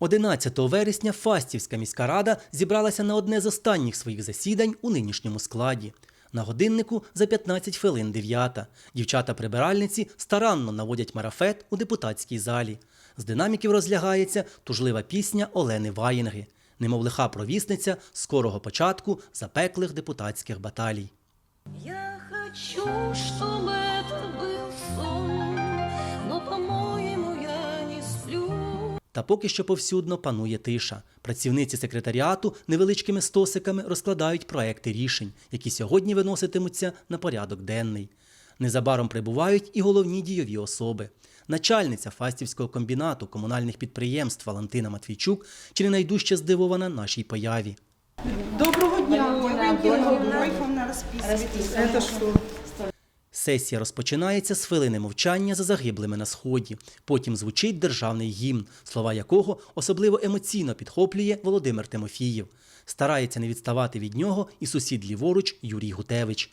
11 вересня Фастівська міська рада зібралася на одне з останніх своїх засідань у нинішньому складі. На годиннику за 15 хвилин дев'ята. Дівчата-прибиральниці старанно наводять марафет у депутатській залі. З динаміків розлягається тужлива пісня Олени Ваєнги, немов лиха провісниця скорого початку запеклих депутатських баталій. Я хочу, чтобы Та поки що повсюдно панує тиша. Працівниці секретаріату невеличкими стосиками розкладають проекти рішень, які сьогодні виноситимуться на порядок денний. Незабаром прибувають і головні дійові особи. Начальниця Фастівського комбінату комунальних підприємств Валентина Матвійчук чи не найдужче здивована нашій появі. Доброго дня, Валентина Годуйфовна розписуйтесь. Сесія розпочинається з хвилини мовчання за загиблими на сході. Потім звучить державний гімн, слова якого особливо емоційно підхоплює Володимир Тимофієв. Старається не відставати від нього і сусід ліворуч Юрій Гутевич.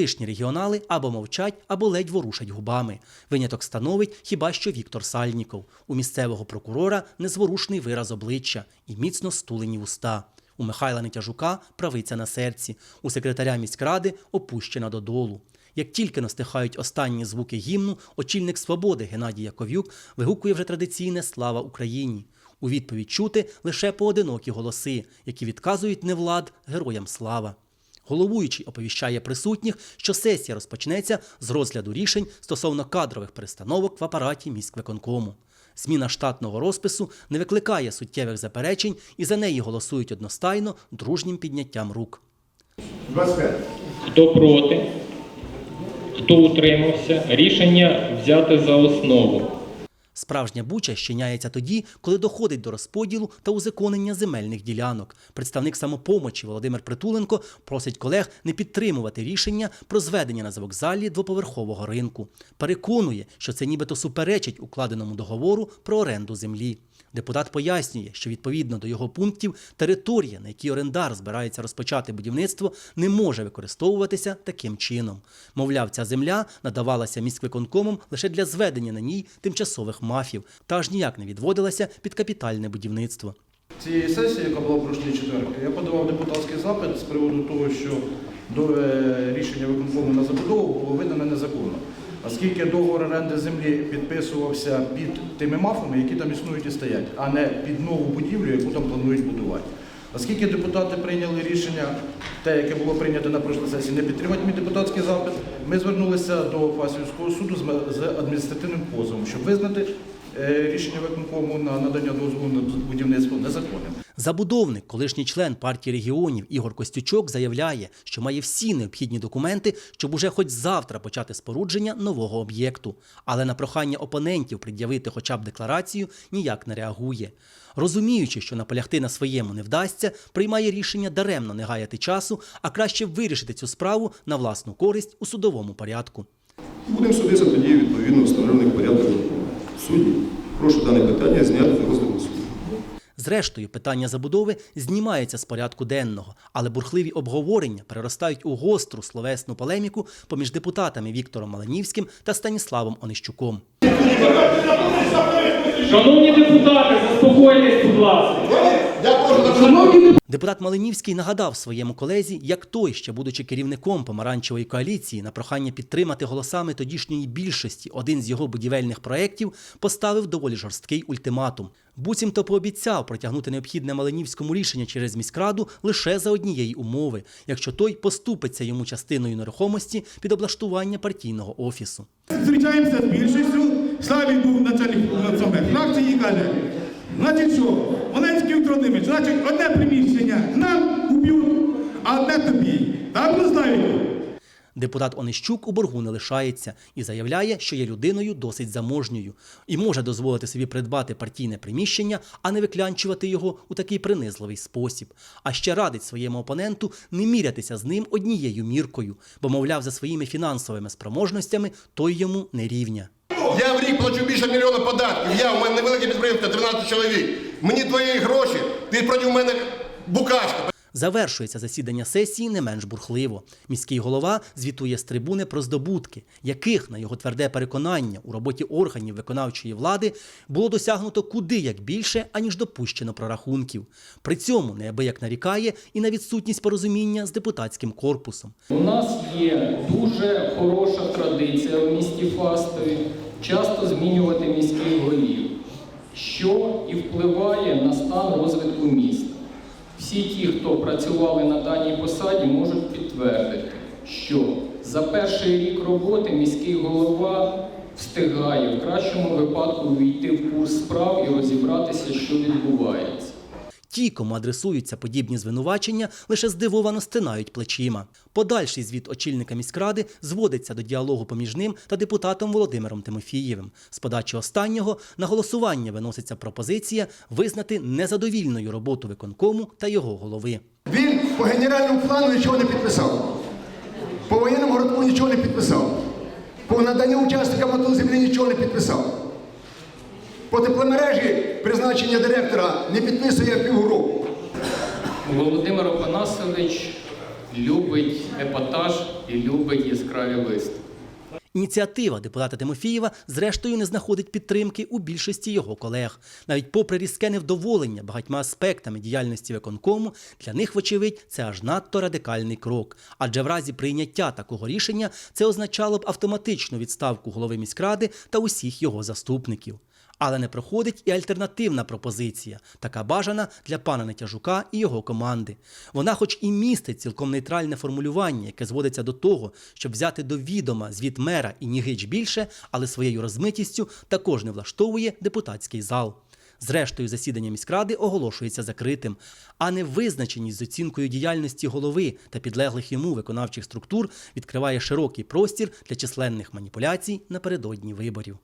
Колишні регіонали або мовчать, або ледь ворушать губами. Виняток становить хіба що Віктор Сальніков. У місцевого прокурора незворушний вираз обличчя і міцно стулені уста. У Михайла Нетяжука правиця на серці, у секретаря міськради опущена додолу. Як тільки настихають останні звуки гімну, очільник свободи Геннадій Яковюк вигукує вже традиційне Слава Україні. У відповідь чути лише поодинокі голоси, які відказують невлад героям слава. Головуючий оповіщає присутніх, що сесія розпочнеться з розгляду рішень стосовно кадрових перестановок в апараті міськвиконкому. Зміна штатного розпису не викликає суттєвих заперечень і за неї голосують одностайно дружнім підняттям рук. 25. Хто проти? Хто утримався? Рішення взяти за основу. Справжня буча щиняється тоді, коли доходить до розподілу та узаконення земельних ділянок. Представник самопомочі Володимир Притуленко просить колег не підтримувати рішення про зведення на завокзалі двоповерхового ринку. Переконує, що це нібито суперечить укладеному договору про оренду землі. Депутат пояснює, що відповідно до його пунктів територія, на якій орендар збирається розпочати будівництво, не може використовуватися таким чином. Мовляв, ця земля надавалася міськвиконкомом лише для зведення на ній тимчасових мафів та аж ніяк не відводилася під капітальне будівництво. Цієї сесії, яка була прошлий четвер, я подавав депутатський запит з приводу того, що до е, рішення виконкому на забудову було видано незаконно. Оскільки договор оренди землі підписувався під тими мафами, які там існують і стоять, а не під нову будівлю, яку там планують будувати. Оскільки депутати прийняли рішення, те, яке було прийнято на прошлій сесії, не підтримати мій депутатський запит, ми звернулися до Фасівського суду з адміністративним позовом, щоб визнати рішення виконкому на надання дозволу на будівництво незаконним. Забудовник, колишній член партії регіонів Ігор Костючок заявляє, що має всі необхідні документи, щоб уже хоч завтра почати спорудження нового об'єкту. Але на прохання опонентів пред'явити хоча б декларацію ніяк не реагує. Розуміючи, що наполягти на своєму не вдасться, приймає рішення даремно не гаяти часу, а краще вирішити цю справу на власну користь у судовому порядку. Будемо судитися тоді відповідно встановлених порядків судді. Прошу дане питання зняти з розгляду суду. Зрештою, питання забудови знімається з порядку денного, але бурхливі обговорення переростають у гостру словесну полеміку поміж депутатами Віктором Маланівським та Станіславом Онищуком. Шановні депутати, заспокойтесь, будь ласка. Депутат Малинівський нагадав своєму колезі, як той, ще будучи керівником помаранчевої коаліції, на прохання підтримати голосами тодішньої більшості один з його будівельних проєктів, поставив доволі жорсткий ультиматум. Буцімто пообіцяв протягнути необхідне Малинівському рішення через міськраду лише за однієї умови, якщо той поступиться йому частиною нерухомості під облаштування партійного офісу. Зустрічаємося з більшістю. Славій був начальник фракції і каже, значить що, Маленський Віктор значить одне приміщення нам уб'ють, а одне тобі. Так, Славіку? Депутат Онищук у боргу не лишається і заявляє, що є людиною досить заможньою і може дозволити собі придбати партійне приміщення, а не виклянчувати його у такий принизливий спосіб. А ще радить своєму опоненту не мірятися з ним однією міркою, бо, мовляв, за своїми фінансовими спроможностями той йому не рівня. Я в рік плачу більше мільйона податків. Я, у мене невелике підприємство, 13 чоловік. Мені твої гроші, ти проти мене букашка. Завершується засідання сесії не менш бурхливо. Міський голова звітує з трибуни про здобутки, яких, на його тверде переконання, у роботі органів виконавчої влади було досягнуто куди як більше, аніж допущено прорахунків. При цьому неабияк нарікає і на відсутність порозуміння з депутатським корпусом. У нас є дуже хороша традиція в місті Фастові часто змінювати міських голів, що і впливає на стан розвитку міста. Всі ті, хто працювали на даній посаді, можуть підтвердити, що за перший рік роботи міський голова встигає в кращому випадку увійти в курс справ і розібратися, що відбувається. Ті, кому адресуються подібні звинувачення, лише здивовано стинають плечима. Подальший звіт очільника міськради зводиться до діалогу поміж ним та депутатом Володимиром Тимофієвим. З подачі останнього на голосування виноситься пропозиція визнати незадовільною роботу виконкому та його голови. Він по генеральному плану нічого не підписав. По воєнному городку нічого не підписав. По наданню учасникам АТО землі нічого не підписав. По тепломережі призначення директора не підписує півроку. Володимир Опанасович любить епатаж і любить яскраві листи. Ініціатива депутата Тимофієва зрештою не знаходить підтримки у більшості його колег. Навіть попри різке невдоволення багатьма аспектами діяльності виконкому, для них, вочевидь, це аж надто радикальний крок. Адже в разі прийняття такого рішення це означало б автоматичну відставку голови міськради та усіх його заступників. Але не проходить і альтернативна пропозиція, така бажана для пана Нетяжука і його команди. Вона, хоч і містить цілком нейтральне формулювання, яке зводиться до того, щоб взяти до відома звіт мера і нігич більше, але своєю розмитістю також не влаштовує депутатський зал. Зрештою, засідання міськради оголошується закритим, а невизначеність з оцінкою діяльності голови та підлеглих йому виконавчих структур відкриває широкий простір для численних маніпуляцій напередодні виборів.